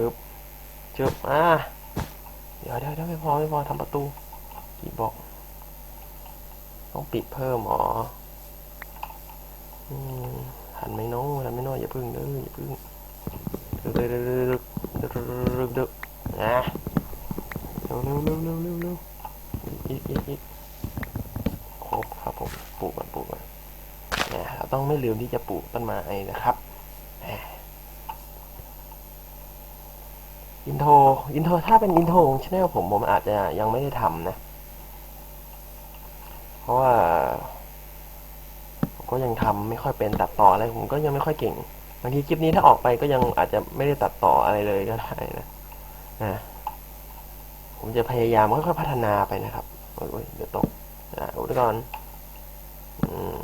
จึบจึบอะเดี๋ยวเดี๋ยวเดี๋ยวไม่พอไม่พอทำประตูกี่บอก ต้องปิดเพิ่มหรอหันไม่น้องหันไม่น้อยอย่าพึ่งเด้ออย่าพึ่งเดึกเดึกเดึกเดึกเดึกเดึกเดึกนะเร็วเร็วเร็วเร็วเร็วเร็วอีกอีกอีกครบครับผมปลูกก่อนปลูกก่อนนี่ยเราต้องไม่ลืมที่จะปลูกต้นไม้นะครับแหม อินโทรอินโทรถ้าเป็นอินโทรของชแนลผมผมอาจจะยังไม่ได้ทำนะ เพราะว่าผมก็ยังทำไม่ค่อยเป็นตัดต่ออะไรผมก็ยังไม่ค่อยเก่งบางทีคลิปนี้ถ้าออกไปก็ยังอาจจะไม่ได้ตัดต่ออะไรเลยก็ได้นะนะผมจะพยายามค่อยๆพัฒนาไปนะครับโอ้ยเดี๋ยวตกอะอุปกรณ์อืม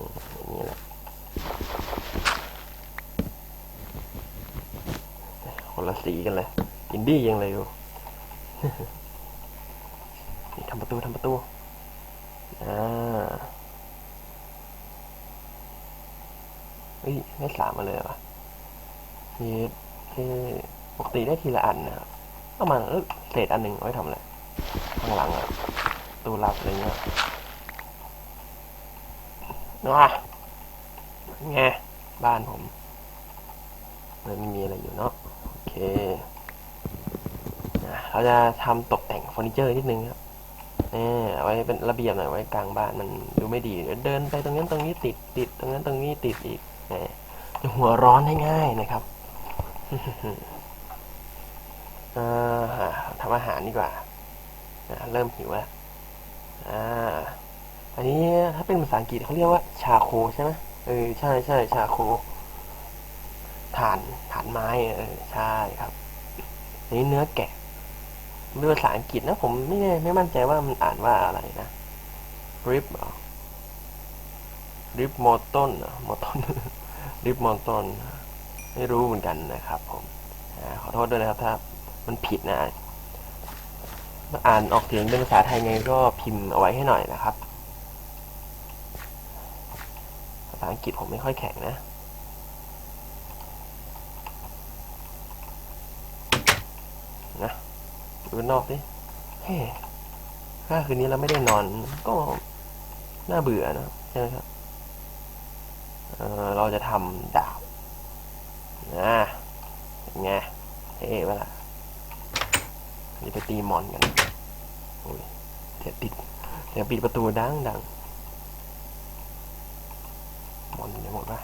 นี้แหละคนละสีกันเลย อินดี้ยังเลยอยู่นี่ทำประตูทำประตูอ่าเฮ้ยได้สามมาเลยเหรอทีทีปกติได้ทีละอันนะครับเอามาเออเศษอันหนึ่งไว้ทำอะไรข้างหลังอะตู้รับอะไรเงี้ยว้าไงบ้านผมเลยไม่มีอะไรอยู่เนาะโอเค เราจะทำตกแต่งเฟอร์นิเจอร์นิดนึงครับนี่เอาไว้เป็นระเบียบหน่อยไว้กลางบ้านมันดูไม่ดีเดินไปตรงนั้นตรงนี้ติดติดตรงนั้นตรงนี้ติดอีกหมจะหัวร้อนง่ายนะครับอ่าทำอาหารดีกว่าเริ่มหิวแล้วอ่าอันนี้ถ้าเป็นภาษาอังกฤษเขาเรียกว่า ชาโคใช่ไหมเออใช่ใช่ชาโคถ่านถ่านไม้เออใช่ครับอันนี้เนื้อแกะ เป็นภาษาอังกฤษนะ ผมไม่แน่ไม่มั่นใจว่ามันอ่านว่าอะไรนะ rip เหรอ rip มอต้นมอต้น rip มอต้นไม่รู้เหมือนกันนะครับ ผมขอโทษด้วยนะครับถ้ามันผิดนะอ่านออกเสียงเป็นภาษาไทยไงก็พิมพ์เอาไว้ให้หน่อยนะครับ ภาษาอังกฤษผมไม่ค่อยแข็งนะ ดูนอกสิเฮ้ถ้าคืนนี้เราไม่ได้นอน ก็น่าเบื่อนะใช่ไหมครับเออเราจะทำดาบนะไงเท่เวล่ะนี่ไปตีมอนกันโอ้ยเสียติดเสียปิดประตูดังดังมอนยู่ไหนหมดปะ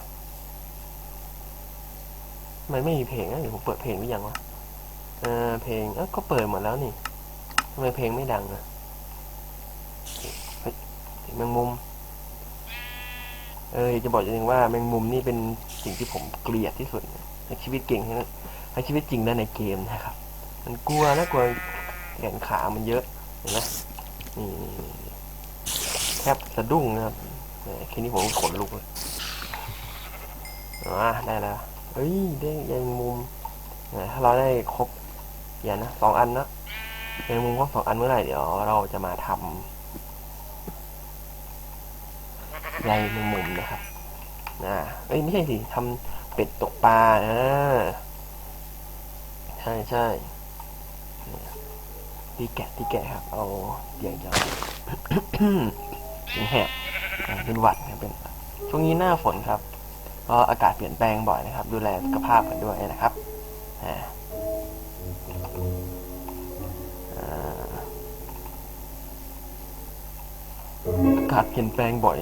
ทำไมไม่มีเพลงอะเดี๋ยวผมเปิดเพลงหรือยังวะ เออเพลงเอ้าก็เปิดหมดแล้วนี่ทำไมเพลงไม่ดังอะเฮ้ยแมงมุม เออจะบอกอย่างว่าแมงมุมนี่เป็นสิ่งที่ผมเกลียดที่สุดในชีวิตเก่งนะในชีวิตจริงและในเกมนะครับ มันกลัวนะกลัวแขนขามันเยอะเห็นไหมนี่แทบสะดุ้งนะครับแค่นี้ผมขนลุกเลยอ่าได้แล้วเฮ้ยได้แมงมุมถ้าเราได้ครบ อย่างนะสองอันนะในมุมครบสองอันเมื่อไหร่เดี๋ยวเราจะมาทำใยมุมมุมนะครับนะเอ้ยไม่ใช่สิทำเป็ดตกปลาอ่าใช่ใช่ตีแกะตีแกะครับ เอาเตียงจะเป็นแหบเป็นหวัดครับเป็นช่วงนี้หน้าฝนครับก็อากาศเปลี่ยนแปลงบ่อยนะครับ ดูแลสุขภาพกันด้วยนะครับอ่า อากาศเปลี่ยนแปลงบ่อย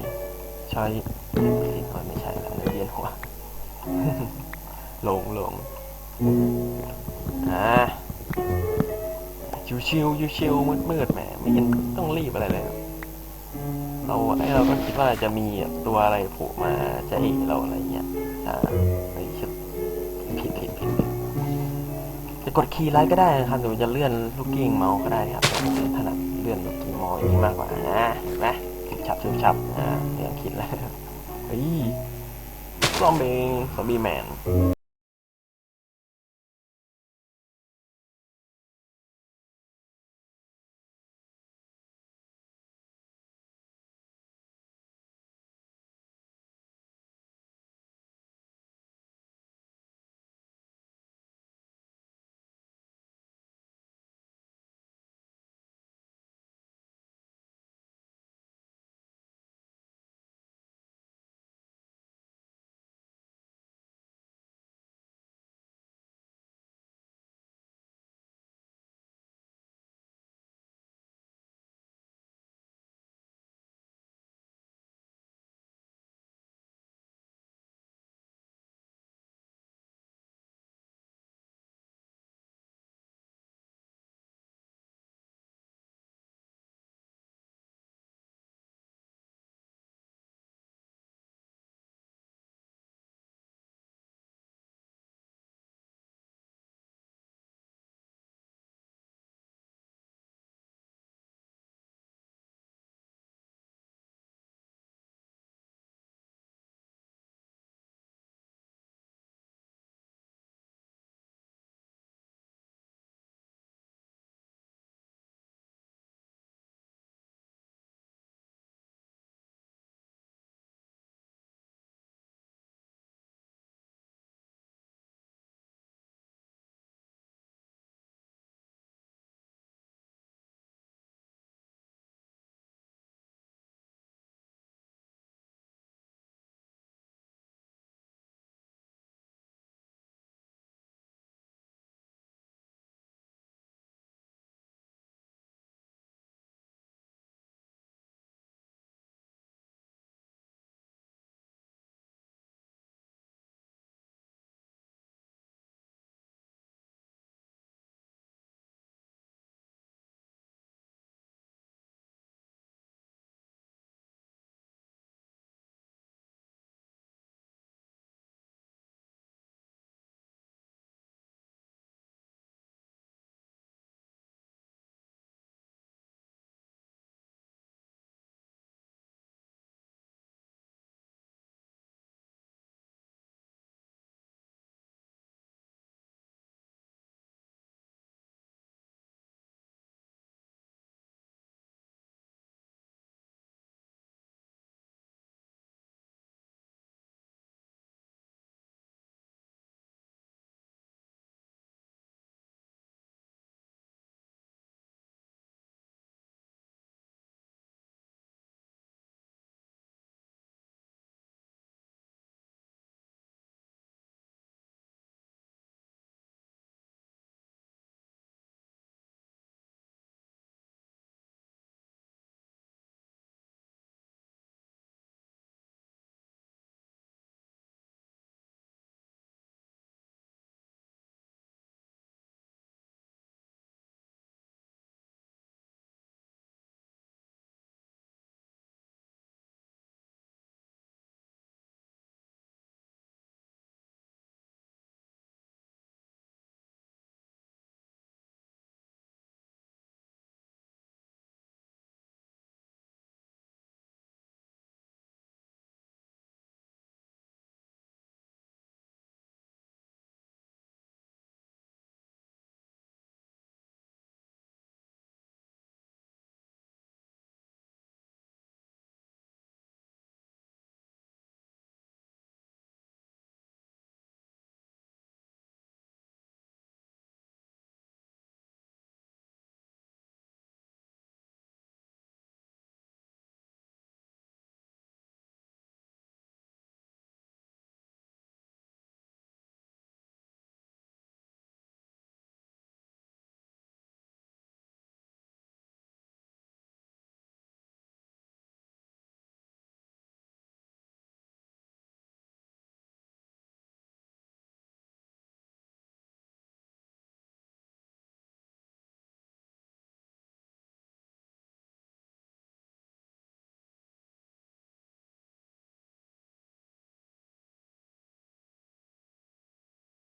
ใช้สิ่ก่อนไม่ใช่แล้วเรียนหัวหลงหลงอ่าชิวชิวชิวชิวมืดมืดแหมไม่เห็นต้องรีบอะไรเลย เราไอเราก็คิดว่าจะมีตัวอะไรโผล่มาจะเอเราอะไรเงี้ยอ่าไปคิดผิดผิดผิดผิดจะกดคีย์ไลท์ก็ได้นะครับหรือจะเลื่อนลูกกิ้งเมาส์ก็ได้ครับถนัดเลื่อนลูกกิ้งเมาส์นี้มากกว่านะเห็นไหม ฉับชิบฉับอ่าเนี่ยคิดแล้วเฮ้ยซอมบี้ซอมบี้แมน